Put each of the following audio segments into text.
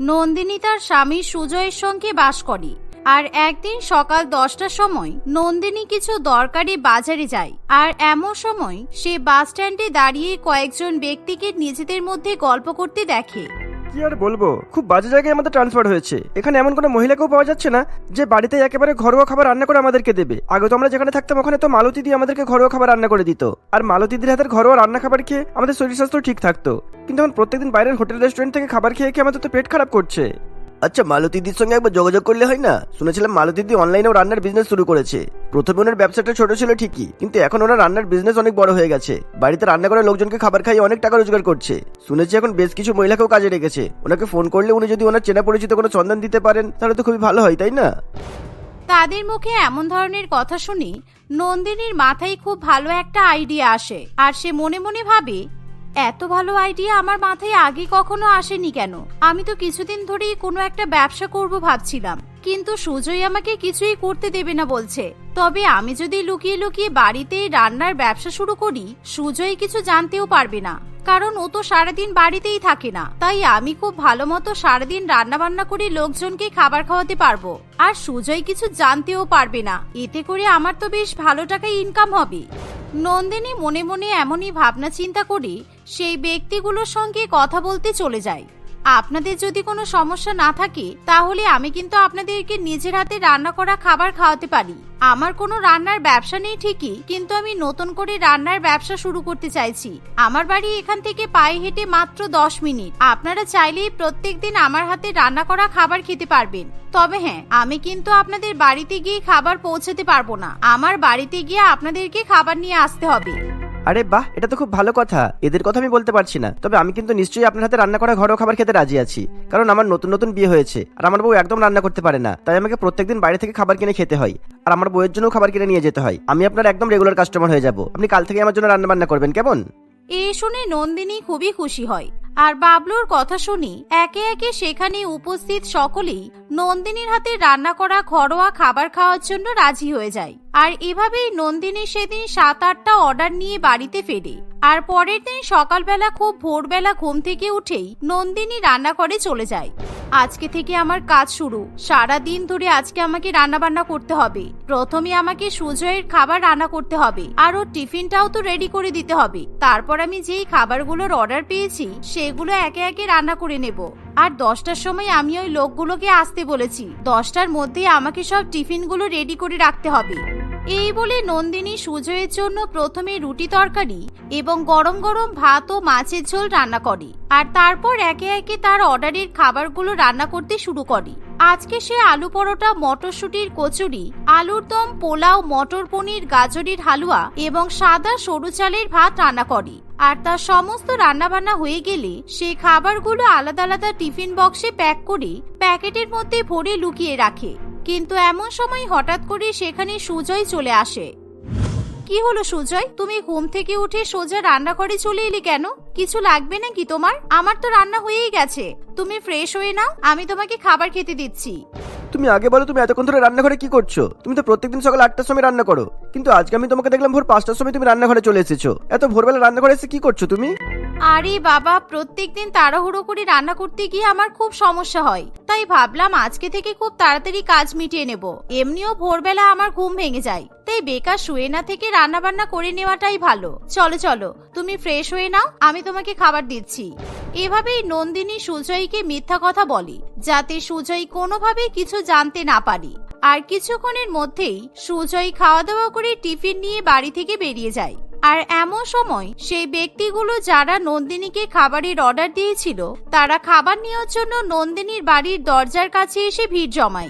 নন্দিনী তার স্বামী সুজয়ের সঙ্গে বাস করে। আর একদিন সকাল দশটার সময় নন্দিনী কিছু দরকারি বাজারে যায়। আর এমন সময় সে বাস স্ট্যান্ডে দাঁড়িয়ে কয়েকজন ব্যক্তিকে নিজেদের মধ্যে গল্প করতে দেখে। কি আর বলব? খুব বাজে জায়গায় আমাদের ট্রান্সফার হয়েছে। এখানে এমন কোনো মহিলাকেও পাওয়া যাচ্ছে না যে বাড়িতে একেবারে ঘরোয়া খাবার রান্না করে আমাদেরকে দেবে। আগে তো আমরা যেখানে থাকতাম ওখানে তো মালতি দিয়ে আমাদেরকে ঘরোয়া খাবার রান্না করে দিত। আর মালতীদের হাতের ঘরোয়া রান্না খাবার খেয়ে আমাদের শরীর স্বাস্থ্য ঠিক থাকতো। কিন্তু এখন প্রত্যেকদিন বাইরের হোটেল, রেস্টুরেন্ট থেকে খাবার খেয়ে খেয়ে আমাদের তো পেট খারাপ করছে। আচ্ছা মালতীদির সঙ্গে একবার যোগাযোগ করলে হয় না? শুনেছিলাম মালতীদি অনলাইনেও রান্নার বিজনেস শুরু করেছে। প্রথমে ওনার ব্যবসাটা ছোট ছিল ঠিকই, কিন্তু এখন ওনার রান্নার বিজনেস অনেক বড় হয়ে গেছে। বাড়িতে রান্না করে লোকজনকে খাবার খাইয়ে অনেক টাকা রোজগার করছে। শুনেছি এখন বেশ কিছু মহিলাকেও কাজে রেখেছে। ওনাকে ফোন করলে উনি যদি ওনার চেনা পরিচিত কোনো সন্ধান দিতে পারেন, তাহলে তো খুবই ভালো হয়, তাই না? তাদের মুখে এমন ধরনের কথা শুনি নন্দিনীর মাথায় খুব ভালো একটা আইডিয়া আসে। আর সে মনে মনে ভাবে এত ভালো আইডিয়া আমার মাথায় আগে কখনো আসেনি কেন? আমি তো কিছুদিন ধরেই কোনো একটা ব্যবসা করব ভাবছিলাম। কিন্তু সুজয় আমাকে কিছুই করতে দেবে না বলছে। তবে আমি যদি লুকিয়ে লুকিয়ে বাড়িতেই রান্নার ব্যবসা শুরু করি, সুজয় কিছু জানতেও পারবে না। কারণ ও তো সারাদিন বাড়িতেই থাকে না। তাই আমি খুব ভালো মতো সারাদিন রান্না বান্না করে লোকজনকে খাবার খাওয়াতে পারব। আর সুজয় কিছু জানতেও পারবে না। এতে করে আমার তো বেশ ভালো টাকায় ইনকাম হবে। নন্দিনী মনে মনে এমনই ভাবনা চিন্তা করি সেই ব্যক্তিগুলোর সঙ্গে কথা বলতে চলে যায়। আপনাদের যদি কোনো সমস্যা না থাকে, তাহলে আমি কিন্তু আপনাদেরকে নিজের হাতে রান্না করা খাবার খাওয়াতে পারি। আমার কোনো রান্নার ব্যবসা নেই ঠিকই, কিন্তু আমি নতুন করে রান্নার ব্যবসা শুরু করতে চাইছি। আমার বাড়ি এখান থেকে পায়ে হেঁটে মাত্র দশ মিনিট। আপনারা চাইলেই প্রত্যেক দিন আমার হাতে রান্না করা খাবার খেতে পারবেন। তবে হ্যাঁ আমি কিন্তু আপনাদের বাড়িতে গিয়ে খাবার পৌঁছাতে পারব না। আমার বাড়িতে গিয়ে আপনাদেরকে খাবার নিয়ে আসতে হবে। আরে বাহ, এটা তো খুব ভালো কথা। এদের কথা আমি বলতে পারছি না। তবে আমি কিন্তু নিশ্চয়ই আপনার হাতে রান্না করা ঘরোয়া খাবার খেতে রাজি আছি। কারণ আমার নতুন নতুন বিয়ে হয়েছে, আর আমার বউ একদম রান্না করতে পারে না। তাই আমাকে প্রত্যেকদিন বাইরে থেকে খাবার কিনে খেতে হয়। আর আমার বউয়ের জন্য খাবার কিনে নিয়ে যেতে হয়। আমি আপনার একদম রেগুলার কাস্টমার হয়ে যাব। আপনি কাল থেকে আমার জন্য রান্না বান্না করবেন, কেমন? এ শুনে নন্দিনী খুবই খুশি হয়। আর বাবলুর কথা শুনি একে একে সেখানে উপস্থিত সকলেই নন্দিনীর হাতে রান্না করা ঘরোয়া খাবার খাওয়ার জন্য রাজি হয়ে যায়। আর এভাবেই নন্দিনী সেদিন সাত আটটা অর্ডার নিয়ে বাড়িতে ফেরে। আর পরের দিন সকালবেলা খুব ভোরবেলা ঘুম থেকে উঠেই নন্দিনী রান্না করে চলে যায়। আজকে থেকে আমার কাজ শুরু। সারা দিন ধরে আজকে আমাকে রান্না বান্না করতে হবে। প্রথমে আমাকে সুজয়ের খাবার রান্না করতে হবে। আর ওর টিফিনটাও তো রেডি করে দিতে হবে। তারপর আমি যেই খাবারগুলোর অর্ডার পেয়েছি, সেগুলো একে একে রান্না করে নেব। আর দশটার সময় আমি ওই লোকগুলোকে আসতে বলেছি। দশটার মধ্যে আমাকে সব টিফিনগুলো রেডি করে রাখতে হবে। এই বলে নন্দিনী সুজয়ের জন্য প্রথমে রুটি তরকারি এবং গরম গরম ভাত ও মাছের ঝোল রান্না করে আর তারপর একে একে তার অর্ডারের খাবারগুলো রান্না করতে শুরু করে। আজকে সে আলু পরোটা, মটরশুটির কচুরি, আলুর দম, পোলাও, মটর পনির, গাজরের হালুয়া এবং সাদা সরু চালের ভাত রান্না করে। আর তার সমস্ত রান্নাবান্না হয়ে গেলে সে খাবারগুলো আলাদা আলাদা টিফিন বক্সে প্যাক করে প্যাকেটের মধ্যে ভরে লুকিয়ে রাখে। কিন্তু এমন সময় হঠাৎ করে সেখানে সুজয় চলে আসে। কি হলো সুজয়? তুমি ঘুম থেকে উঠে সোজা রান্নাঘরে চলে এলি কেন? কিছু লাগবে নাকি তোমার? আমার তো রান্না হয়েই গেছে। তুমি ফ্রেশ হয়ে নাও, আমি তোমাকে খাবার খেতে দিচ্ছি। তুমি আগে বলো তুমি এতক্ষণ ধরে রান্নাঘরে কি করছ? তুমি তো প্রত্যেকদিন সকাল আটটার সময় রান্না করো। কিন্তু আজকে আমি তোমাকে দেখলাম ভোর পাঁচটার সময় তুমি রান্নাঘরে চলে এসেছ। এত ভোরবেলা রান্নাঘরে এসে কি করছ তুমি? আরে বাবা, প্রত্যেকদিন তাড়াহুড়ো করে রান্না করতে গিয়ে আমার খুব সমস্যা হয়। তাই ভাবলাম আজকে থেকে খুব তাড়াতাড়ি কাজ মিটিয়ে নেব। এমনিও ভোরবেলা আমার ঘুম ভেঙে যায়। তাই বেকার শুয়ে না থেকে রান্না বান্না করে নেওয়াটাই ভালো। চলো চলো, তুমি ফ্রেশ হয়ে নাও, আমি তোমাকে খাবার দিচ্ছি। এভাবেই নন্দিনী সুজয়কে মিথ্যা কথা বলে, যাতে সুজয় কোনোভাবে কিছু জানতে না পারে। আর কিছুক্ষণের মধ্যেই সুজয় খাওয়া দাওয়া করে টিফিন নিয়ে বাড়ি থেকে বেরিয়ে যায়। আর এমন সময় সেই ব্যক্তিগুলো যারা নন্দিনীকে খাবারের অর্ডার দিয়েছিল, তারা খাবার নেওয়ার জন্য নন্দিনীর বাড়ির দরজার কাছে এসে ভিড় জমায়।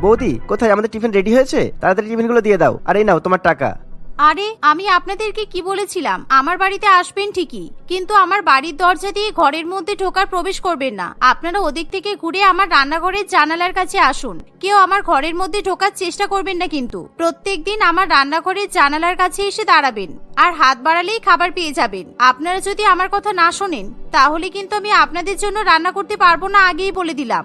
বৌদি, কোথায়? আমাদের টিফিন রেডি হয়েছে? তাড়াতাড়ি টিফিনগুলো দিয়ে দাও। আর এই নাও তোমার টাকা। আরে, আমি আপনাদেরকে কি বলেছিলাম? আমার বাড়িতে আসবেন ঠিকই, কিন্তু আমার বাড়ির দরজা দিয়ে ঘরের মধ্যে ঢোকার প্রবেশ করবেন না। আপনারা ওদিক থেকে ঘুরে আমার রান্নাঘরের জানালার কাছে আসুন। কেউ আমার ঘরের মধ্যে ঢোকার চেষ্টা করবেন না কিন্তু। প্রত্যেক দিন আমার রান্নাঘরের জানালার কাছে এসে দাঁড়াবেন, আর হাত বাড়ালেই খাবার পেয়ে যাবেন। আপনারা যদি আমার কথা না শোনেন, তাহলে কিন্তু আমি আপনাদের জন্য রান্না করতে পারব না আগেই বলে দিলাম।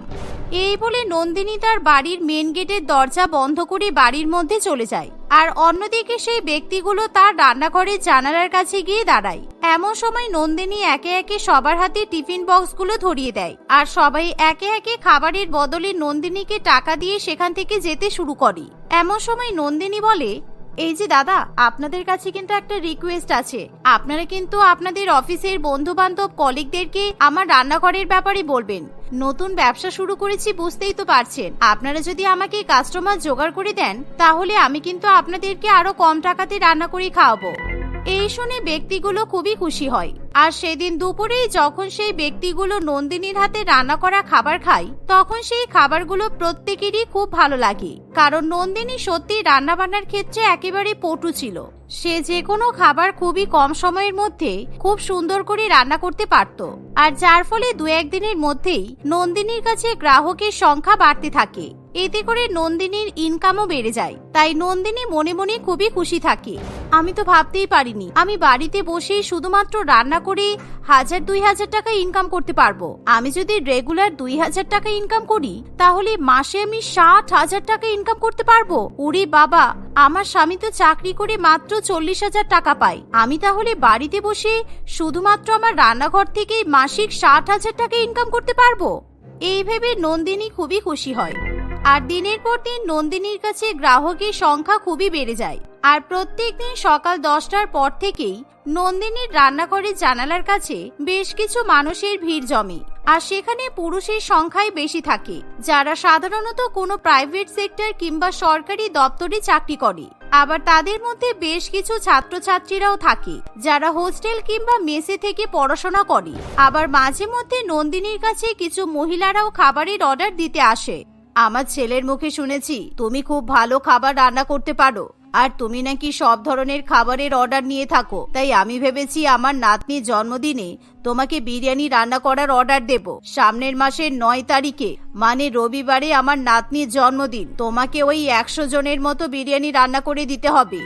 এই বলে নন্দিনী তার বাড়ির মেন গেটের দরজা বন্ধ করে বাড়ির মধ্যে চলে যায়। আর অন্যদিকে সেই ব্যক্তিগুলো তার রান্নাঘরের জানালার কাছে গিয়ে দাঁড়ায়। এমন সময় নন্দিনী একে একে সবার হাতে টিফিন বক্সগুলো ধরিয়ে দেয় আর সবাই একে একে খাবারের বদলে নন্দিনীকে টাকা দিয়ে সেখান থেকে যেতে শুরু করে। এমন সময় নন্দিনী বলে, এই যে দাদা, আপনাদের কাছে কিন্তু একটা রিকোয়েস্ট আছে। আপনারা কিন্তু আপনাদের অফিসের বন্ধু বান্ধব কলিগদেরকে আমার রান্নাঘরের ব্যাপারে বলবেন। নতুন ব্যবসা শুরু করেছি বুঝতেই তো পারছেন। আপনারা যদি আমাকে কাস্টমার জোগাড় করে দেন, তাহলে আমি কিন্তু আপনাদেরকে আরও কম টাকাতে রান্না করে খাওয়াবো। এই শুনে ব্যক্তিগুলো খুবই খুশি হয়। আর সেদিন দুপুরেই যখন সেই ব্যক্তিগুলো নন্দিনীর হাতে রান্না করা খাবার খায়, তখন সেই খাবারগুলো প্রত্যেকেরই খুব ভালো লাগে। কারণ নন্দিনী সত্যি রান্না বান্নার ক্ষেত্রে একেবারে পটু ছিল। সে যে কোনো খাবার খুবই কম সময়ের মধ্যে খুব সুন্দর করে রান্না করতে পারত। আর যার ফলে দু একদিনের মধ্যেই নন্দিনীর কাছে গ্রাহকের সংখ্যা বাড়তে থাকে। এতে করে নন্দিনীর ইনকামও বেড়ে যায়। তাই নন্দিনী মনে মনে খুবই খুশি থাকে। আমি তো ভাবতেই পারিনি, আমি বাড়িতে বসেই শুধুমাত্র রান্না করে হাজার দুই হাজার টাকা ইনকাম করতে পারব। আমি যদি রেগুলার দুই হাজার টাকা ইনকাম করি, তাহলে মাসে আমি ষাট হাজার টাকা ইনকাম করতে পারব? ওরে বাবা, আমার স্বামী তো চাকরি করে মাত্র চল্লিশ হাজার টাকা পায়। আমি তাহলে বাড়িতে বসে শুধুমাত্র আমার রান্নাঘর থেকে মাসিক ষাট হাজার টাকা ইনকাম করতে পারব? এই ভেবে নন্দিনী খুবই খুশি হয়। আর দিনের পর দিন নন্দিনীর কাছে গ্রাহকের সংখ্যা খুবই বেড়ে যায়। আর প্রত্যেক দিন সকাল দশটার পর থেকেই নন্দিনীর রান্নাঘরের জানালার কাছে বেশ কিছু মানুষের ভিড় জমে। আর সেখানে পুরুষের সংখ্যাই বেশি থাকে, যারা সাধারণত কোনো প্রাইভেট সেক্টর কিংবা সরকারি দপ্তরে চাকরি করে। আবার তাদের মধ্যে বেশ কিছু ছাত্রছাত্রীরাও থাকে, যারা হোস্টেল কিংবা মেসে থেকে পড়াশোনা করে। আবার মাঝে মধ্যে নন্দিনীর কাছে কিছু মহিলারাও খাবারের অর্ডার দিতে আসে। আমার ছেলের মুখে শুনেছি, তুমি খুব ভালো খাবার রান্না করতে পারো। আর তুমি নাকি সব ধরনের খাবারের অর্ডার নিয়ে থাকো। তাই আমি ভেবেছি আমার নাতনির জন্মদিনে তোমাকে বিরিয়ানি রান্না করার অর্ডার দেব। সামনের মাসের নয় তারিখে মানে রবিবারে আমার নাতনির জন্মদিন। তোমাকে ওই একশো জনের মতো বিরিয়ানি রান্না করে দিতে হবে।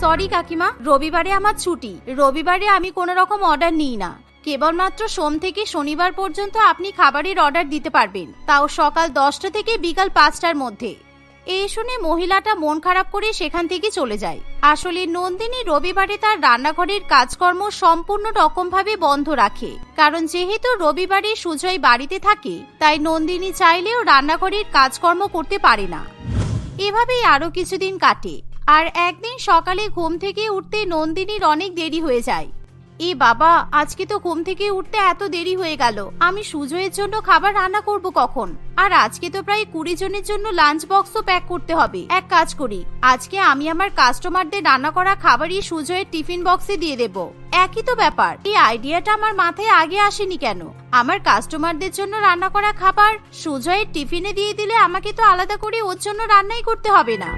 সরি কাকিমা, রবিবারে আমার ছুটি। রবিবারে আমি কোনো রকম অর্ডার নিই না। কেবলমাত্র সোম থেকে শনিবার পর্যন্ত আপনি খাবারের অর্ডার দিতে পারবেন, তাও সকাল দশটা থেকে বিকাল পাঁচটার মধ্যে। এই শুনে মহিলাটা মন খারাপ করে সেখান থেকে চলে যায়। আসলে নন্দিনী রবিবারে তার রান্নাঘরের কাজকর্ম সম্পূর্ণ রকমভাবে বন্ধ রাখে। কারণ যেহেতু রবিবারে সুজয় বাড়িতে থাকে, তাই নন্দিনী চাইলেও রান্নাঘরের কাজকর্ম করতে পারে না। এভাবেই আরও কিছুদিন কাটে। আর একদিন সকালে ঘুম থেকে উঠতে নন্দিনীর অনেক দেরি হয়ে যায়। এ বাবা, আজকে তো ঘুম থেকে উঠতে এত দেরি হয়ে গেল। আমি সুজয়ের জন্য খাবার রান্না করব কখন? আর আজকে তো প্রায় কুড়ি জনের জন্য লাঞ্চ বক্সও প্যাক করতে হবে। এক কাজ করি, আজকে আমি আমার কাস্টমারদের রান্না করা খাবারই সুজয়ের টিফিন বক্সে দিয়ে দেব। একই তো ব্যাপার। এই আইডিয়াটা আমার মাথায় আগে আসেনি কেন? আমার কাস্টমারদের জন্য রান্না করা খাবার, সুজয়ের টিফিনে দিয়ে দিলে আমাকে তো আলাদা করে ওর জন্য রান্নাই করতে হবে না।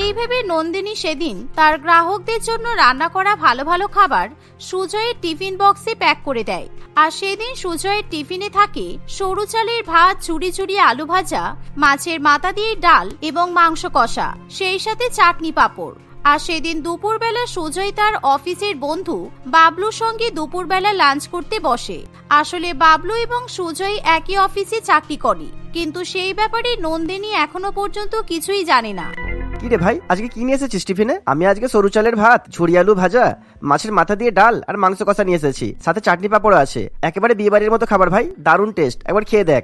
এই ভেবে নন্দিনী সেদিন তার গ্রাহকদের জন্য রান্না করা ভালো ভালো খাবার সুজয়ের টিফিন বক্সে প্যাক করে দেয়। আর সেদিন সুজয়ের টিফিনে থাকে সরু চালের ভাত চুরি চুরি আলু ভাজা, মাছের মাথা দিয়ে ডাল এবং মাংস কষা, সেই সাথে চাটনি পাঁপড়। আর সেদিন দুপুরবেলা সুজয় তার অফিসের বন্ধু বাবলুর সঙ্গে দুপুরবেলা লাঞ্চ করতে বসে। আসলে বাবলু এবং সুজয় একই অফিসে চাকরি করে। কিন্তু সেই ব্যাপারে নন্দিনী এখনও পর্যন্ত কিছুই জানে না। কি রে ভাই আজকে কি নিয়ে এসেছিস টিফিনে? আমি আজকে সরু চালের ভাত ঝুড়ি আলু ভাজা মাছের মাথা দিয়ে ডাল আর মাংস কষা নিয়ে এসেছি। সাথে চাটনি পাঁপড় আছে। একেবারে বিয়ে বাড়ির মতো খাবার ভাই দারুণ টেস্ট একবার খেয়ে দেখ।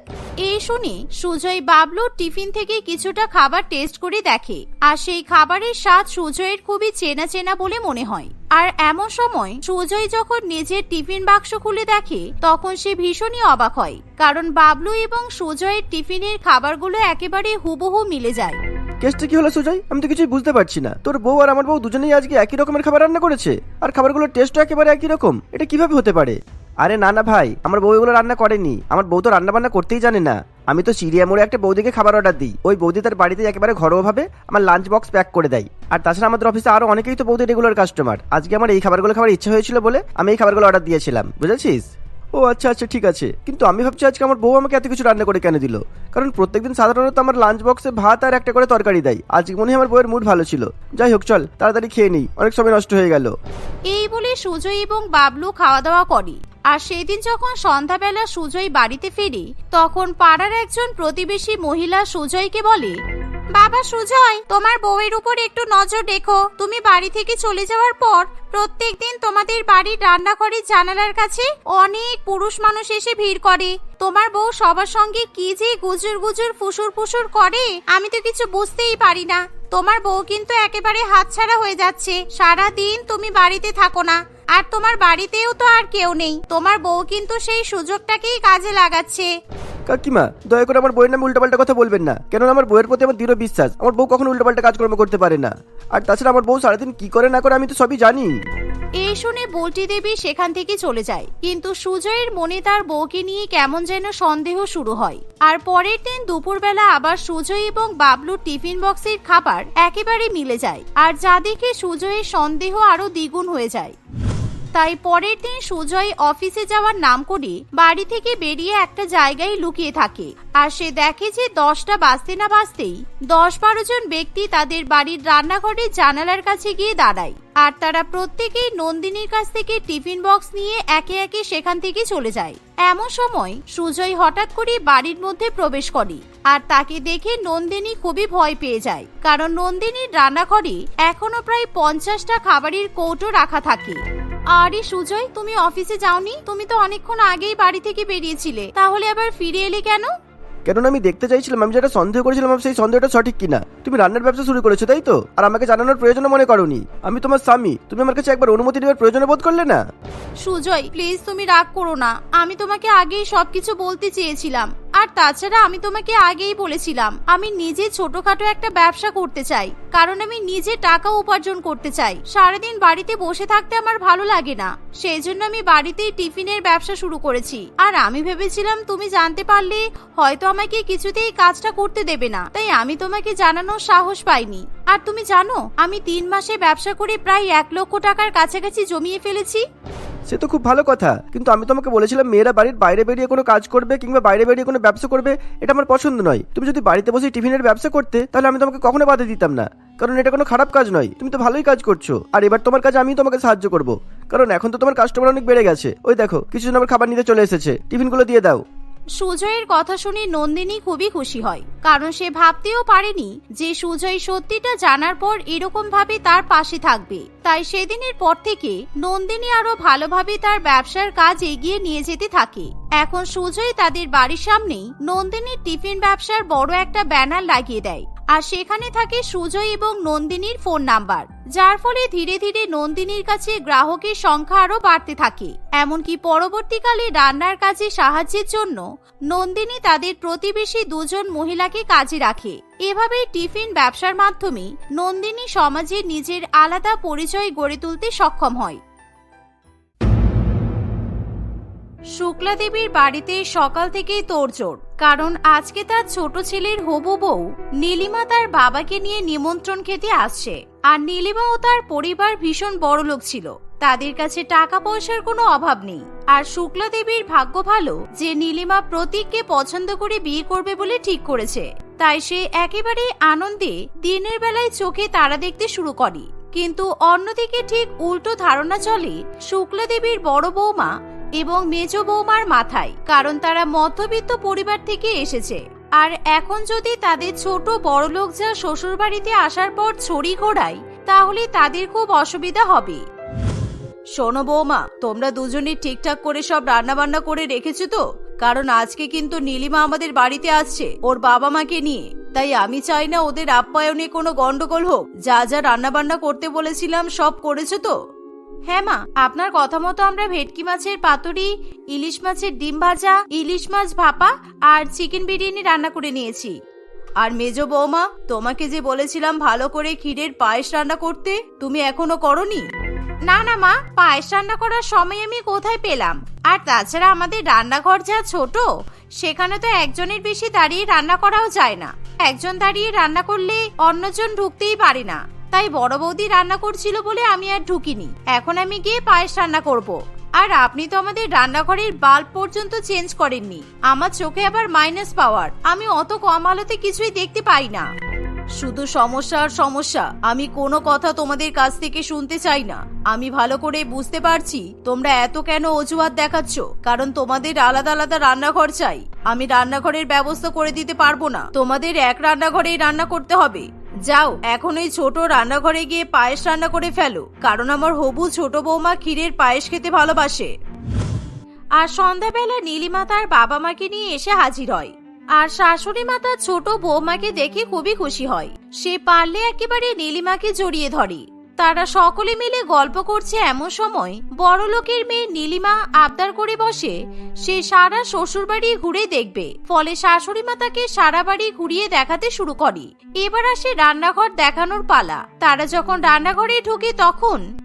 এই শুনে সুজয় বাবলুর টিফিন থেকে কিছুটা খাবার টেস্ট করে দেখে। আর সেই খাবারের স্বাদ সুজয়ের খুবই চেনা চেনা বলে মনে হয়। আর এমন সময় সুজয় যখন নিজের টিফিন বাক্স খুলে দেখে, তখন সে ভীষণই অবাক হয়, কারণ বাবলু এবং সুজয়ের টিফিনের খাবারগুলো একেবারে হুবহু মিলে যায়। কেসটা কি হলো সুজয়? আমি তো কিছুই বুঝতে পারছি না। তোর বউ আর আমার বউ দুজনেই আজকে একই রকমের খাবার রান্না করেছে, আর খাবারগুলোর টেস্টও একেবারে একই রকম। এটা কীভাবে হতে পারে? আরে না না ভাই, আমার বউ এগুলো রান্না করেনি। আমার বউ তো রান্না বান্না করতেই জানে না। আমি তো সিরিয়া মোড়ে একটা বৌদিকে খাবার অর্ডার দিই। ওই বৌদি তার বাড়িতে একেবারে ঘরোয়াভাবে আমার লাঞ্চ বক্স প্যাক করে দেয়। আর তাছাড়া আমাদের অফিসে আরও অনেকেই তো বৌদি রেগুলার কাস্টমার আজকে আমার এই খাবারগুলো খাবার ইচ্ছে হয়েছিল বলে আমি এই খাবারগুলো অর্ডার দিয়েছিলাম। বুঝেছিস? ও আচ্ছা আচ্ছা ঠিক আছে। কিন্তু আমি ভাবছি আজকে আমার বউ আমাকে এত কিছু রান্না করে কেন দিল? কারণ প্রত্যেকদিন সাধারণত আমার লাঞ্চ বক্সে ভাত আর একটা করে তরকারি দেয়। আজকে মনে হয় আমার বউয়ের মুড ভালো ছিল। যাই হোক, চল, তাড়াতাড়ি খেয়ে নিই। অনেক সময় নষ্ট হয়ে গেল। এই বলে সুজয় এবং বাবলু খাওয়া দাওয়া করে। আর সেদিন যখন সন্ধ্যাবেলা সুজয় বাড়িতে ফিরে, তখন পাড়ার একজন প্রতিবেশী মহিলা সুজয়কে বলে বাবা সুজয়, তোমার বউয়ের উপর একটু নজর রেখো। তুমি বাড়ি থেকে চলে যাওয়ার পর প্রত্যেক দিন তোমাদের বাড়ির রান্নাঘরের জানালার কাছে অনেক পুরুষ মানুষ এসে ভিড় করে। তোমার বউ সবার সঙ্গে কি যে গুজুর গুজুর ফুসুর ফুসুর করে, আমি তো কিছু বুঝতেই পারি না। তোমার বউ কিন্তু একেবারে হাতছাড়া হয়ে যাচ্ছে। সারা দিন তুমি বাড়িতে থাকো না। আর তোমার বাড়িতেও তো আর কেউ নেই। তোমার বউ কিন্তু সেই সুযোগটাকেই কাজে লাগাচ্ছে। কাকিমা, দয়া করে আমার বউয়ের নামে উল্টাপাল্টা কথা বলবেন না। কেননা আমার বউয়ের প্রতি আমার দৃঢ় বিশ্বাস। আমার বউ কখনো উল্টাপাল্টা কাজকর্ম করতে পারে না। আর তাছাড়া আমার বউ সারাদিন কি করে না করে আমি তো সবই জানি। এই শুনে বল্টি দেবী সেখান থেকে চলে যায়। কিন্তু সুজয়ের মনে তার বউকে নিয়ে কেমন যেন সন্দেহ শুরু হয়। আর পরের দিন দুপুরবেলা আবার সুজয় এবং বাবলুর টিফিন বক্সের খাবার একেবারে মিলে যায়। আর যা দেখে সুজয়ের সন্দেহ আরও দ্বিগুণ হয়ে যায়। তাই পরের দিন সুজয় অফিসে যাওয়ার নাম করে বাড়ি থেকে বেরিয়ে একটা জায়গায় লুকিয়ে থাকে। আর সে দেখে যে দশটা বাজতে না বাজতেই দশ বারো জন ব্যক্তি তাদের বাড়ির রান্নাঘরের জানালার কাছে গিয়ে দাঁড়ায়। আর তারা প্রত্যেকেই নন্দিনীর কাছ থেকে টিফিন বক্স নিয়ে একে একে সেখান থেকে চলে যায়। এমন সময় সুজয় হঠাৎ করে বাড়ির মধ্যে প্রবেশ করে আর তাকে দেখে নন্দিনী খুবই ভয় পেয়ে যায়। কারণ নন্দিনীর রান্নাঘরে এখনও প্রায় পঞ্চাশটা খাবারের কৌটো রাখা থাকে। আরে সুজয়, তুমি অফিসে যাওনি? তুমি তো অনেকক্ষণ আগেই বাড়ি থেকে বেরিয়েছিলে। তাহলে আবার ফিরে এলে কেন? কেননা আমি দেখতে চাইছিলাম, আমি যেটা সন্দেহ করেছিলাম সেই সন্দেহটা সঠিক কিনা। তুমি রান্নার ব্যবসা শুরু করেছ, তাই তো? আর আমাকে জানানোর প্রয়োজন মনে করনি। আমি তোমার স্বামী, তুমি আমার কাছে একবার অনুমতি নেওয়ার প্রয়োজন বোধ করলে না? সুজয় প্লিজ তুমি রাগ করো না। আমি তোমাকে আগেই সবকিছু বলতে চেয়েছিলাম। আর তাছাড়া আমি তোমাকে আগেই বলেছিলাম, আমি নিজে ছোটখাটো একটা ব্যবসা করতে চাই। কারণ আমি নিজে টাকা উপার্জন করতে চাই। সারাদিন বাড়িতে বসে থাকতে আমার ভালো লাগে না। সেই জন্য আমি বাড়িতেই টিফিনের ব্যবসা শুরু করেছি। আর আমি ভেবেছিলাম তুমি জানতে পারলে হয়তো আমাকে কিছুতেই কাজটা করতে দেবে না। তাই আমি তোমাকে জানানোর সাহস পাইনি। আর তুমি জানো, আমি তিন মাসে ব্যবসা করে প্রায় এক লক্ষ টাকার কাছাকাছি জমিয়ে ফেলেছি। সে তো খুব ভালো কথা, কিন্তু আমি তোমাকে বলেছিলাম মেয়েরা বাড়ির বাইরে বেরিয়ে কোনো কাজ করবে কিংবা বাইরে বেরিয়ে কোনো ব্যবসা করবে, এটা আমার পছন্দ নয়। তুমি যদি বাড়িতে বসে টিফিনের ব্যবসা করতে, তাহলে আমি তোমাকে কখনো বাধা দিতাম না। কারণ এটা কোনো খারাপ কাজ নয়, তুমি তো ভালোই কাজ করছ। আর এবার তোমার কাজে আমি তোমাকে সাহায্য করব। কারণ এখন তো তোমার কাস্টমার অনেক বেড়ে গেছে। ওই দেখো, কিছুজন আমার খাবার নিতে চলে এসেছে। টিফিনগুলো দিয়ে দাও। সুজয়ের কথা শুনে নন্দিনী খুবই খুশি হয়, কারণ সে ভাবতেও পারেনি যে সুজয় সত্যিটা জানার পর এরকম ভাবে তার পাশে থাকবে। তাই সেদিনের পর থেকে নন্দিনী আরও ভালোভাবে তার ব্যবসার কাজ এগিয়ে নিয়ে যেতে থাকে। এখন সুজয় তাদের বাড়ির সামনেই নন্দিনীর টিফিন ব্যবসার বড় একটা ব্যানার লাগিয়ে দেয়। আর সেখানে থাকে সুজয় এবং নন্দিনীর ফোন নাম্বার। যার ফলে ধীরে ধীরে নন্দিনীর কাছে গ্রাহকের সংখ্যা আরও বাড়তে থাকে। এমনকি পরবর্তীকালে রান্নার কাজে সাহায্যের জন্য নন্দিনী তাদের প্রতিবেশী দুজন মহিলাকে কাজে রাখে। এভাবে টিফিন ব্যবসার মাধ্যমে নন্দিনী সমাজে নিজের আলাদা পরিচয় গড়ে তুলতে সক্ষম হয়। শুক্লা দেবীর বাড়িতে সকাল থেকেই তোড়জোড়, কারণ আজকে তার ছোট ছেলের হবু বউ নীলিমা তার বাবাকে নিয়ে নিমন্ত্রণ খেতে আসছে। আর নীলিমা ও তার পরিবার ভীষণ বড় লোক ছিল। তাদের কাছে টাকা পয়সার কোনো অভাব নেই। আর শুক্লা দেবীর ভাগ্য ভালো যে নীলিমা প্রতীককে পছন্দ করে বিয়ে করবে বলে ঠিক করেছে। তাই সে একেবারে আনন্দে দিনের বেলায় চোখে তারা দেখতে শুরু করে। কিন্তু অন্যদিকে ঠিক উল্টো ধারণা চলে শুক্লা দেবীর বড় বৌমা এবং মেজ বৌমার মাথায়, কারণ তারা মধ্যবিত্ত পরিবার থেকে এসেছে। আর এখন যদি তাদের ছোট বড়লোক যা শ্বশুর বাড়িতে আসার পর ছড়ি ঘোড়ায় তাহলে তাদের খুব অসুবিধা হবে। শোনো বৌমা, তোমরা দুজনে ঠিকঠাক করে সব রান্না বান্না করে রেখেছো তো? কারণ আজকে কিন্তু নীলিমা আমাদের বাড়িতে আসছে, ওর বাবা মাকে নিয়ে। তাই আমি চাই না ওদের আপ্যায়নে কোনো গন্ডগোল হোক। যা যা রান্না বান্না করতে বলেছিলাম সব করেছ তো? হ্যাঁ মা, আপনার কথা মতো আমরা ভেটকি মাছের পাতুরি, ইলিশ মাছের ডিম ভাজা, ইলিশ মাছ ভাপা আর চিকেন বিরিয়ানি রান্না করে নিয়েছি। আর মেজ বৌমা, তোমাকে যে বলেছিলাম ভালো করে ক্ষীরের পায়েস রান্না করতে, তুমি এখনও করনি? না না মা, পায়েস রান্না করার সময় আমি কোথায় পেলাম? আর তাছাড়া আমাদের রান্নাঘর যা ছোট, সেখানে তো একজনের বেশি দাঁড়িয়ে রান্না করাও যায় না। একজন দাঁড়িয়ে রান্না করলে অন্যজন ঢুকতেই পারে না। তাই বড় বৌদি রান্না করছিল বলে আমি আর ঢুকিনি। এখন আমি গিয়ে পায়েস রান্না করব। আর আপনি তো আমাদের রান্নাঘরের বাল্ব পর্যন্ত চেঞ্জ করেননি। আমার চোখে আবার মাইনাস পাওয়ার। আমি অত কম আলোতে কিছুই দেখতে পাই না। শুধু সমস্যা আর সমস্যা। আমি কোনো কথা তোমাদের কাছ থেকে শুনতে চাই না। আমি ভালো করে বুঝতে পারছি তোমরা এত কেন অজুহাত দেখাচ্ছ। কারণ তোমাদের আলাদা আলাদা রান্নাঘর চাই। আমি রান্নাঘরের ব্যবস্থা করে দিতে পারব না। তোমাদের এক রান্নাঘরেই রান্না করতে হবে। যাও, এখন ওই ছোট রান্নাঘরে গিয়ে পায়েস রান্না করে ফেলো, কারণ আমার হবু ছোট বৌমা ক্ষীরের পায়েস খেতে ভালোবাসে। আর সন্ধ্যাবেলা নীলিমা তার বাবা মাকে নিয়ে এসে হাজির হয়। আর শাশুড়ি মা তার ছোট বৌমাকে দেখে খুবই খুশি হয়। সে পারলে একেবারে নীলিমাকে জড়িয়ে ধরে। তারা সকলে মিলে গল্প করছে এমন সময় বড় লোকের মেয়ে নীলিমা আবদার করে বসে, সে সারা শ্বশুরবাড়ি ঘুরে দেখবে। ফলে শাশুড়ি মা তাকে সারা বাড়ি ঘুরিয়ে দেখাতে শুরু করে। এবার আসে রান্নাঘর দেখানোর পালা। তারা যখন রান্নাঘরে ঢোকে তখন,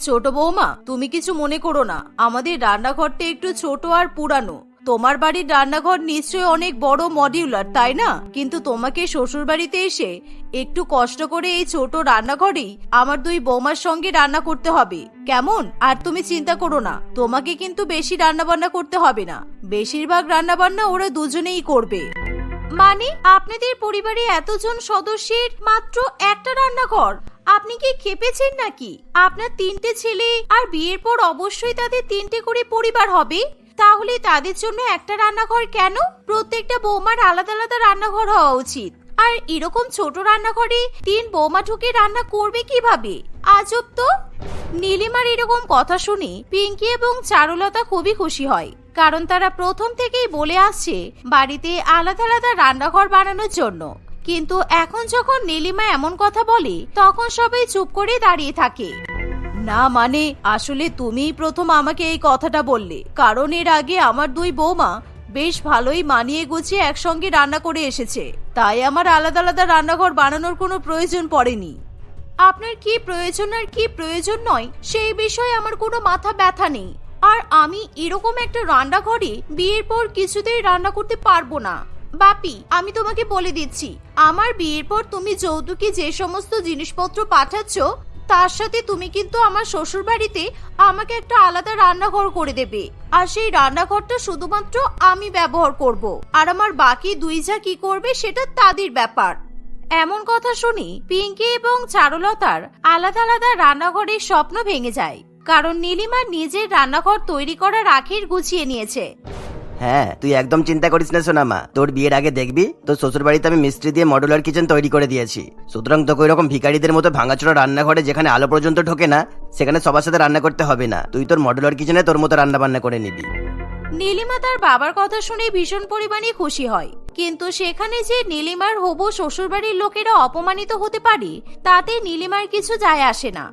ছোট বৌমা, তুমি কিছু মনে করো না। আমাদের রান্নাঘরটা একটু ছোট আর পুরানো। তোমার বাড়ির রান্নাঘর নিশ্চয়ই অনেক বড় মডিউলার তাই না? কিন্তু তোমাকে শ্বশুর বাড়িতে এসে একটু কষ্ট করে এই ছোট রান্নাঘরেই আমার দুই বৌমার সঙ্গে রান্না করতে হবে। কেমন? আর তুমি চিন্তা করো না, তোমাকে কিন্তু বেশি রান্না বান্না করতে হবে না। বেশিরভাগ রান্না বান্না ওরা দুজনেই করবে। মানে আপনাদের পরিবারে এতজন সদস্যের মাত্র একটা রান্নাঘর? আপনি কি খেপেছেন নাকি? আপনার তিনটে ছেলে আর বিয়ের পর অবশ্যই তাদের তিনটে করে পরিবার হবে? তাহলে তাদের জন্য একটা রান্নাঘর কেন? প্রত্যেকটা বৌমার আলাদা আলাদা রান্নাঘর হওয়া উচিত। আর এরকম ছোট রান্নাঘরে তিন বৌমা ঢুকে রান্না করবে কীভাবে? আজব তো! নীলিমার এরকম কথা শুনে পিঙ্কি এবং চারুলতা খুবই খুশি হয়, কারণ তারা প্রথম থেকেই বলে আসছে বাড়িতে আলাদা আলাদা রান্নাঘর বানানোর জন্য। কিন্তু এখন যখন নীলিমা এমন কথা বলে, তখন সবাই চুপ করে দাঁড়িয়ে থাকে। না মানে আসলে তুমিই প্রথম আমাকে এই কথাটা বললে। কারণ এর আগে আমার দুই বৌমা বেশ ভালোই মানিয়ে গুছিয়ে একসঙ্গে রান্না করে এসেছে। তাই আমার আলাদা আলাদা রান্নাঘর বানানোর কোনো প্রয়োজন পড়েনি। আপনার কি প্রয়োজন আর কি প্রয়োজন নয়, সেই বিষয়ে আমার কোনো মাথা ব্যথা নেই। আর আমি এরকম একটা রান্নাঘরে বিয়ের পর কিছুতেই রান্না করতে পারব না। বাপি, আমি তোমাকে বলে দিচ্ছি, আমার বিয়ের পর তুমি যৌতুকে যে সমস্ত জিনিসপত্র পাঠাচ্ছ তার সাথে তুমি কিন্তু আমার শ্বশুর বাড়িতে আমাকে একটা আলাদা রান্নাঘর করে দেবে। আর সেই রান্নাঘরটা শুধুমাত্র আমি ব্যবহার করব। আর আমার বাকি দুই যা কি করবে সেটা তাদের ব্যাপার। এমন কথা শুনি পিঙ্কি এবং চারুলতার আলাদা আলাদা রান্নাঘরের স্বপ্ন ভেঙে যায়। কারণ নীলিমা নিজের রান্নাঘর তৈরি করার আখের গুছিয়ে নিয়েছে। হ্যাঁ তুই একদম চিন্তা করিস না সোনামা। তোর বিয়ের আগে দেখবি, তোর শ্বশুর বাড়িতে আমি মিস্ত্রি দিয়ে মডুলার কিচেন তৈরি করে দিয়েছি। সুতরাং তোকে ওইরকম ভিখারিদের মতো ভাঙাচোরা রান্নাঘরে যেখানে আলো পর্যন্ত ঢোকে না, সেখানে সবার সাথে রান্না করতে হবে না। তুই তোর মডুলার কিচেনে তোর মতো রান্না বান্না করে নিবি। নীলিমা তার বাবার কথা শুনে ভীষণ পরিমাণে খুশি হয়। কিন্তু সেখানে যে নীলিমার হবু শ্বশুরবাড়ির লোকেরা অপমানিত হতে পারে, তাতে নীলিমার কিছু যায় আসে না।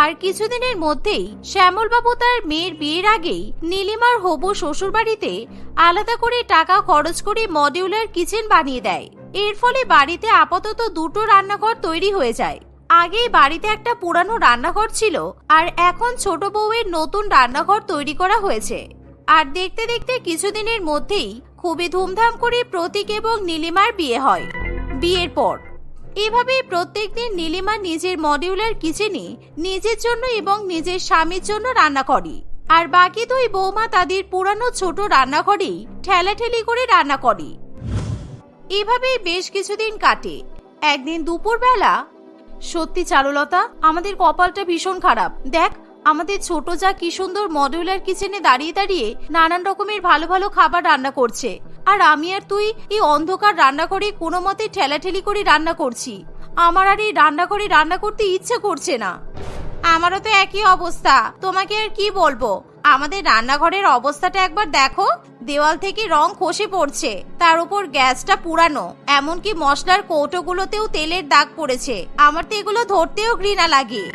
আর কিছুদিনের মধ্যেই শ্যামলবাবু তার মেয়ের বিয়ের আগেই নীলিমার হবু শ্বশুরবাড়িতে আলাদা করে টাকা খরচ করে মডিউলার কিচেন বানিয়ে দেয়। এর ফলে বাড়িতে আপাতত দুটো রান্নাঘর তৈরি হয়ে যায়। আগেই বাড়িতে একটা পুরানো রান্নাঘর ছিল আর এখন ছোট বউয়ের নতুন রান্নাঘর তৈরি করা হয়েছে। আর দেখতে দেখতে কিছুদিনের মধ্যেই খুবই ধুমধাম করে প্রতীক এবং নীলিমার বিয়ে হয়। বিয়ের পর এভাবে প্রত্যেকদিন নীলিমা নিজের মডিউলার কিচেনে নিজের জন্য এবং নিজের স্বামীর জন্য রান্না করে। আর বাকি দুই বৌমা তাদের পুরানো ছোট রান্নাঘরেই ঠেলাঠেলি করে রান্না করে। এভাবেই বেশ কিছুদিন কাটে। একদিন দুপুরবেলা, সত্যি চারুলতা, আমাদের কপালটা ভীষণ খারাপ। দেখ, আমাদের ছোট যা কি সুন্দর মডিউলার কিচেনে দাঁড়িয়ে দাঁড়িয়ে নানান রকমের ভালো ভালো খাবার রান্না করছে। আর আমি আর তুই এই অন্ধকার রান্নাঘরে কোনো মতে ঠেলাঠেলি করে রান্না করছি। আমার আর এই রান্না রান্নাঘরে রান্না করতে ইচ্ছে করছে না। আমারও তো একই অবস্থা। তোমাকে আর কি বলব? আমাদের রান্নাঘরের অবস্থাটা একবার দেখো। দেওয়াল থেকে রং খসে পড়ছে। তার উপর গ্যাসটা পুরানো। এমনকি মশলার কৌটোগুলোতেও তেলের দাগ পড়েছে। আমার তো এগুলো ধরতেও ঘৃণা লাগে।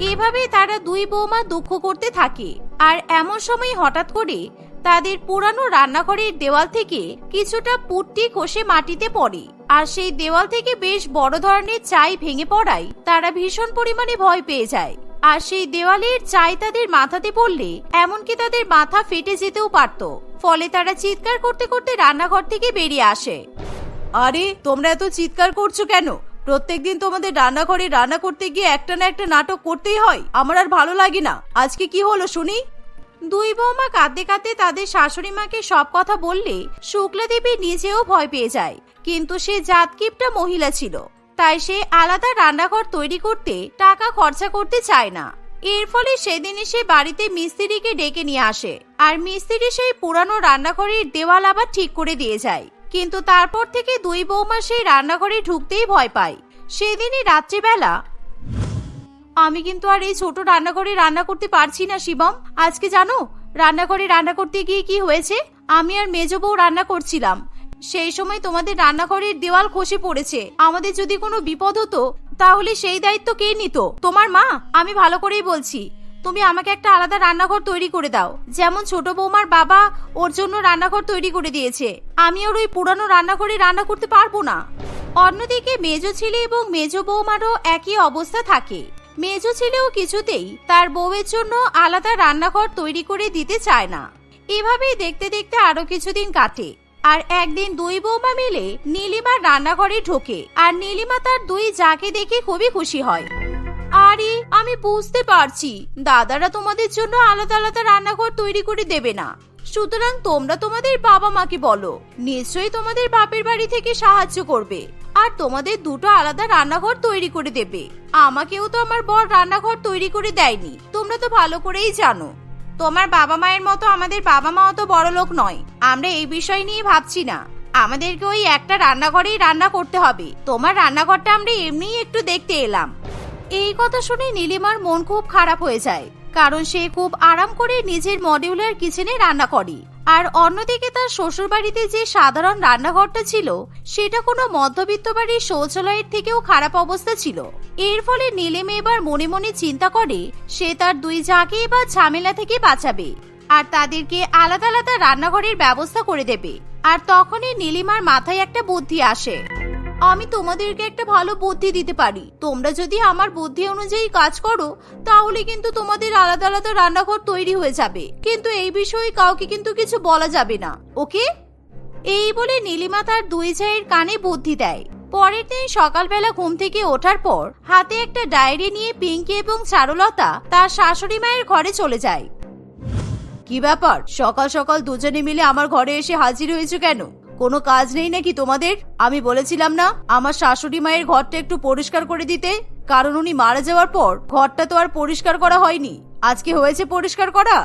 এভাবেই তারা দুই বৌমা দুঃখ করতে থাকে। আর এমন সময় হঠাৎ করে তাদের পুরানো রান্নাঘরের দেওয়াল থেকে কিছুটা পুট্টি কষে মাটিতে পড়ে। আর সেই দেওয়াল থেকে বেশ বড় ধরনের চাই ভেঙে পড়ায় তারা ভীষণ পরিমাণে ভয় পেয়ে যায়। আর সেই দেওয়ালের চাই তাদের মাথাতে পড়লে এমনকি তাদের মাথা ফেটে যেতেও পারত। ফলে তারা চিৎকার করতে করতে রান্নাঘর থেকে বেরিয়ে আসে। আরে, তোমরা এত চিৎকার করছ কেন? প্রত্যেকদিন তোমাদের রান্নাঘরে রান্না করতে গিয়ে একটা না একটা নাটক করতেই হয়। আমার আর ভালো লাগে না। আজকে কি হলো শুনি? দুই বৌমা কাঁদতে কাঁদতে তাদের শাশুড়ি মাকে সব কথা বললে শুক্লা দেবী নিজেও ভয় পেয়ে যায়। কিন্তু সে জাতকিপটা মহিলা ছিল, তাই সে আলাদা রান্নাঘর তৈরি করতে টাকা খরচা করতে চায় না। এর ফলে সেদিন সে বাড়িতে মিস্ত্রিকে ডেকে নিয়ে আসে আর মিস্ত্রি সেই পুরানো রান্নাঘরের দেওয়াল আবার ঠিক করে দিয়ে যায়। কিন্তু তারপর থেকে দুই বৌমা সেই রান্নাঘরে ঢুকতেই ভয় পায়। সেদিনই রাত্রিবেলা আমি কিন্তু আর এই ছোট রান্নাঘরে রান্না করতে পারছি না, শিবম। আজকে জানো, রান্নাঘরে রান্না করতে গিয়ে কি হয়েছে? আমি আর মেজ বউ রান্না করছিলাম। সেই সময় তোমাদের রান্নাঘরের দেওয়াল খসে পড়েছে। আমাদের যদি কোনো বিপদ হতো, তাহলে সেই দায়িত্ব কে নিত? তোমার মা, আমি ভালো করেই বলছি। তুমি আমাকে একটা আলাদা রান্নাঘর তৈরি করে দাও। যেমন ছোট বৌমার বাবা ওর জন্য রান্নাঘর তৈরি করে দিয়েছে। আমি ওর ওই পুরানো রান্নাঘরে রান্না করতে পারব না। অন্যদিকে মেজ ছেলে এবং মেজ বৌমারও একই অবস্থা থাকে। মেজ ছেলেও কিছুতেই তার বউয়ের জন্য আলাদা রান্নাঘর তৈরি করে দিতে চায় না। এভাবেই দেখতে দেখতে আরও কিছুদিন কাটে। আর একদিন দুই বৌমা মিলে নীলিমার রান্নাঘরে ঢোকে আর নীলিমা তার দুই যাকে দেখে খুবই খুশি হয়। আরে, আমি বুঝতে পারছি। দাদারা তোমাদের জন্য আলাদা আলাদা রান্নাঘর তৈরি করে দেবে না। সুতরাং তোমরা তোমাদের বাবা মাকে বলো। নিশ্চয়ই তোমাদের বাপের বাড়ি থেকে সাহায্য করবে। আর তোমাদের দুটো আলাদা রান্নাঘর তৈরি করে দেবে। আমাকেও তো আমার বর রান্নাঘর তৈরি করে দেয়নি। তোমরা তো ভালো করেই জানো। তোমার বাবা মায়ের মতো আমাদের বাবা মা অত বড় লোক নয়। আমরা এই বিষয় নিয়ে ভাবছি না। আমাদেরকে ওই একটা রান্নাঘরেই রান্না করতে হবে। তোমার রান্নাঘরটা আমরা এমনিই একটু দেখতে এলাম। এই কথা শুনে নীলিমার মন খুব খারাপ হয়ে যায়। কারণ সে খুব আরাম করে নিজের মডিউলার কিচেনে রান্না করে। আর অন্যদিকে তার শ্বশুর বাড়িতে যে সাধারণ রান্নাঘরটা ছিল, সেটা কোনো মধ্যবিত্ত বাড়ির শৌচালয়ের থেকেও খারাপ অবস্থা ছিল। এর ফলে নীলিম এবার মনে মনে চিন্তা করে, সে তার দুই যাকে এবার ঝামেলা থেকে বাঁচাবে, আর তাদেরকে আলাদা আলাদা রান্নাঘরের ব্যবস্থা করে দেবে। আর তখনই নীলিমার মাথায় একটা বুদ্ধি আসে। আমি তোমাদেরকে একটা ভালো বুদ্ধি দিতে পারি। তোমরা যদি আমার বুদ্ধি অনুযায়ী কাজ করো, তাহলে কিন্তু তোমাদের আলাদা আলাদা রান্নাঘর তৈরি হয়ে যাবে। কিন্তু এই বিষয়ে কাউকে কিন্তু কিছু বলা যাবে না, ওকে? এই বলে নীলিমা তার দুই জায়ের কানে বুদ্ধি দেয়। পরের দিন সকালবেলা ঘুম থেকে ওঠার পর হাতে একটা ডায়েরি নিয়ে পিঙ্কি এবং চারুলতা তার শাশুড়ি মায়ের ঘরে চলে যায়। কি ব্যাপার? সকাল সকাল দুজনে মিলে আমার ঘরে এসে হাজির হয়েছে কেন? কোনো কাজ নেই নাকি তোমাদের? আমি বলেছিলাম না, আমার শাশুড়ি মায়ের ঘরটা একটু পরিষ্কার করে দিতে। কারণ উনি মারা যাওয়ার পর ঘরটা তো আর পরিষ্কার করা হয়নি। আজকে হয়েছে পরিষ্কার করা?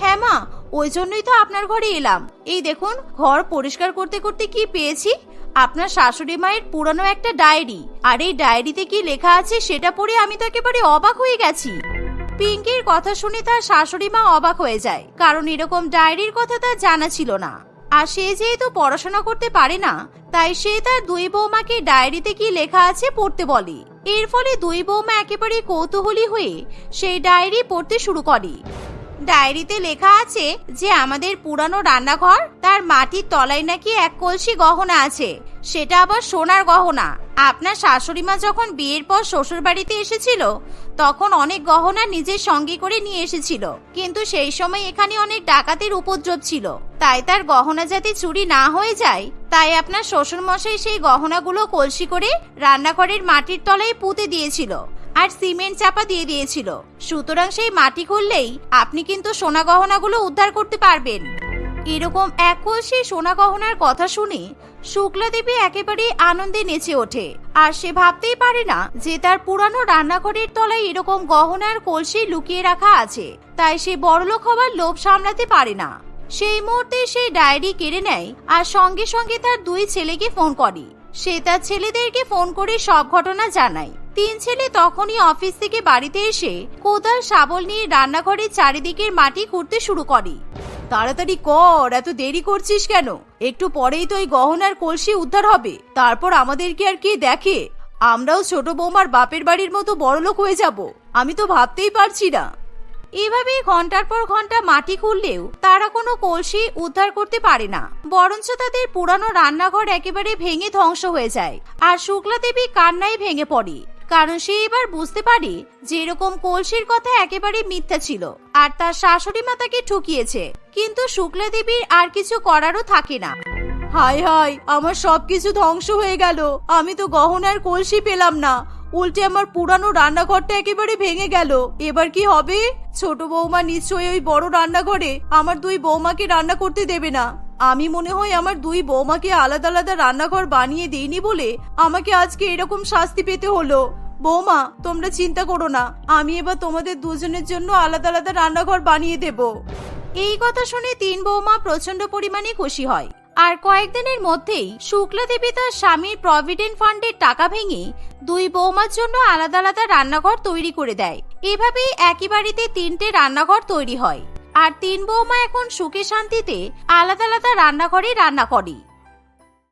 হ্যাঁ মা, ওই জন্যই তো আপনার ঘরে এলাম। এই দেখুন, ঘর পরিষ্কার করতে করতে কি পেয়েছি? আপনার শাশুড়ি মায়ের পুরানো একটা ডায়েরি। আর এই ডায়েরিতে কি লেখা আছে সেটা পড়ে আমি তো একেবারে অবাক হয়ে গেছি। পিঙ্কির কথা শুনে তার শাশুড়ি মা অবাক হয়ে যায়, কারণ এরকম ডায়েরির কথা তার জানা ছিল না। আর সে যেহেতু পড়াশোনা করতে পারে না, তাই সে তার দুই বৌমাকে ডায়েরিতে কি লেখা আছে পড়তে বলে। এর ফলে দুই বৌমা একেবারে কৌতূহলী হয়ে সেই ডায়েরি পড়তে শুরু করে। ডায়েরিতে লেখা আছে যে আমাদের পুরানো রান্নাঘর, তার মাটির তলায় নাকি এক কলসি গহনা আছে। সেটা আবার সোনার গহনা। আপনার শাশুড়ি মা যখন বিয়ের পর শ্বশুর বাড়িতে এসেছিল, তখন অনেক গহনা নিজের সঙ্গে করে নিয়ে এসেছিল। কিন্তু সেই সময় এখানে অনেক ডাকাতের উপদ্রব ছিল। তাই তার গহনা যাতে চুরি না হয়ে যায়, তাই আপনার শ্বশুর মশাই সেই গহনাগুলো কলসি করে রান্নাঘরের মাটির তলায় পুঁতে দিয়েছিল। আর সিমেন্ট চাপা দিয়ে দিয়েছিল। সুতরাং সেই মাটি খুললেই আপনি কিন্তু সোনা গহনাগুলো উদ্ধার করতে পারবেন। এরকম এক কলসি সোনা গহনার কথা শুনে শুক্লা দেবী একেবারে আনন্দে নেচে ওঠে। আর সে ভাবতেই পারে না যে তার পুরানো রান্নাঘরের তলায় এরকম গহনার কলসি লুকিয়ে রাখা আছে। তাই সে বড়লোক হওয়ার লোভ সামলাতে পারে না। সেই মুহূর্তে সে ডায়েরি কেড়ে নেয় আর সঙ্গে সঙ্গে তার দুই ছেলেকে ফোন করে। সে তার ছেলেদেরকে ফোন করে সব ঘটনা জানায়। তিন ছেলে তখনই অফিস থেকে বাড়িতে এসে কোদাল শাবল নিয়ে রান্নাঘরের চারিদিকের মাটি খুঁড়তে শুরু করে। তাড়াতাড়ি কর, এত দেরি করছিস কেন? একটু পরেই তো ওই গহনার কলসি উদ্ধার হবে। তারপর আমাদেরকে আর কে দেখে? আমরাও ছোট বৌমার বাপের বাড়ির মতো বড়লোক হয়ে যাব। আমি তো ভাবতেই পারছি না। এভাবে ঘণ্টার পর ঘণ্টা মাটি খুললেও তারা কোনো কলসি উদ্ধার করতে পারে না। বরঞ্চ তাদের পুরানো রান্নাঘর একেবারে ভেঙে ধ্বংস হয়ে যায়। আর শুক্লা দেবী কান্নায় ভেঙে পড়ে। কারণ সে এবার বুঝতে পারে যে এরকম কলসির কথা একেবারে মিথ্যা ছিল আর তার শাশুড়ি মা তাকে ঠকিয়েছে। কিন্তু শুক্লা দেবীর আর কিছু করারও থাকে না। হায় হায়, আমার সবকিছু ধ্বংস হয়ে গেল। আমি তো গহনার কলসি পেলাম না। উল্টে আমার পুরানো রান্নাঘরটা একেবারে ভেঙে গেল। এবার কি হবে? ছোট বৌমা নিশ্চয়ই ওই বড় রান্নাঘরে আমার দুই বৌমাকে রান্না করতে দেবে না। আমি মনে হয় আমার দুই বৌমাকে আলাদা আলাদা রান্নাঘর বানিয়ে দিইনি বলে আমাকে আজকে এরকম শাস্তি পেতে হলো। বৌমা, তোমরা চিন্তা করো না। আমি এবার তোমাদের দুজনের জন্য আলাদা আলাদা রান্নাঘর বানিয়ে দেব। এই কথা শুনে তিন বৌমা প্রচণ্ড পরিমাণে খুশি হয়। আর কয়েকদিনের মধ্যেই শুক্লা দেবী তার স্বামীর প্রভিডেন্ট ফান্ডের টাকা ভেঙে দুই বৌমার জন্য আলাদা আলাদা রান্নাঘর তৈরি করে দেয়। এভাবেই একই বাড়িতে তিনটে রান্নাঘর তৈরি হয়। আর তিন বৌমা এখন সুখে শান্তিতে আলাদা আলাদা রান্নাঘরে রান্না করে।